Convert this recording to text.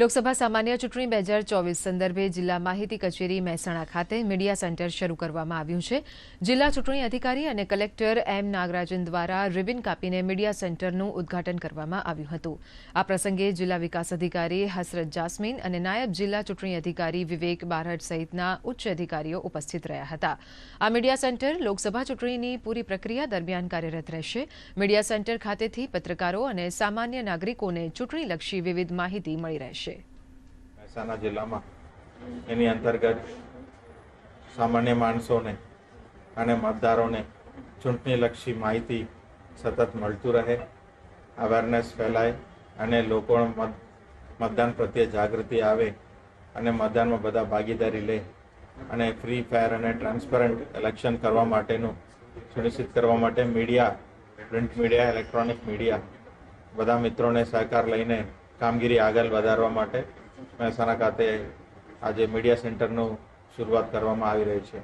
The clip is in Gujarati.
લોકસભા સામાન્ય ચૂંટણી બે હજાર ચોવીસ સંદર્ભે જિલ્લા માહિતી કચેરી મહેસાણા ખાતે મીડિયા સેન્ટર શરૂ કરવામાં આવ્યું છે. જિલ્લા ચૂંટણી અધિકારી અને કલેક્ટર એમ નાગરાજન દ્વારા રિબિન કાપીને મીડિયા સેન્ટરનું ઉદ્ઘાટન કરવામાં આવ્યું હતું. આ પ્રસંગે જિલ્લા વિકાસ અધિકારી હસરત જાસ્મીન અને નાયબ જિલ્લા ચૂંટણી અધિકારી વિવેક બારહટ સહિતના ઉચ્ચ અધિકારીઓ ઉપસ્થિત રહ્યા હતા. આ મીડિયા સેન્ટર લોકસભા ચૂંટણીની પૂરી પ્રક્રિયા દરમિયાન કાર્યરત રહેશે. મીડિયા સેન્ટર ખાતેથી પત્રકારો અને સામાન્ય નાગરિકોને ચૂંટણીલક્ષી વિવિધ માહિતી મળી રહેશે. મહેસાણા જિલ્લામાં એની અંતર્ગત સામાન્ય માણસોને અને મતદારોને ચૂંટણીલક્ષી માહિતી સતત મળતું રહે અવેરનેસ ફેલાય અને લોકો મત, મતદાન પ્રત્યે જાગૃતિ આવે અને મતદાનમાં બધા ભાગીદારી લે અને ફ્રી ફેર અને ટ્રાન્સપરન્ટ ઇલેક્શન કરવા માટેનું સુનિશ્ચિત કરવા માટે media print media electronic media બધા મિત્રોને સહકાર લઈને કામગીરી આગળ વધારવા માટે મહેસાણા ખાતે આજે મીડિયા સેન્ટરનું શરૂઆત કરવામાં આવી રહી છે.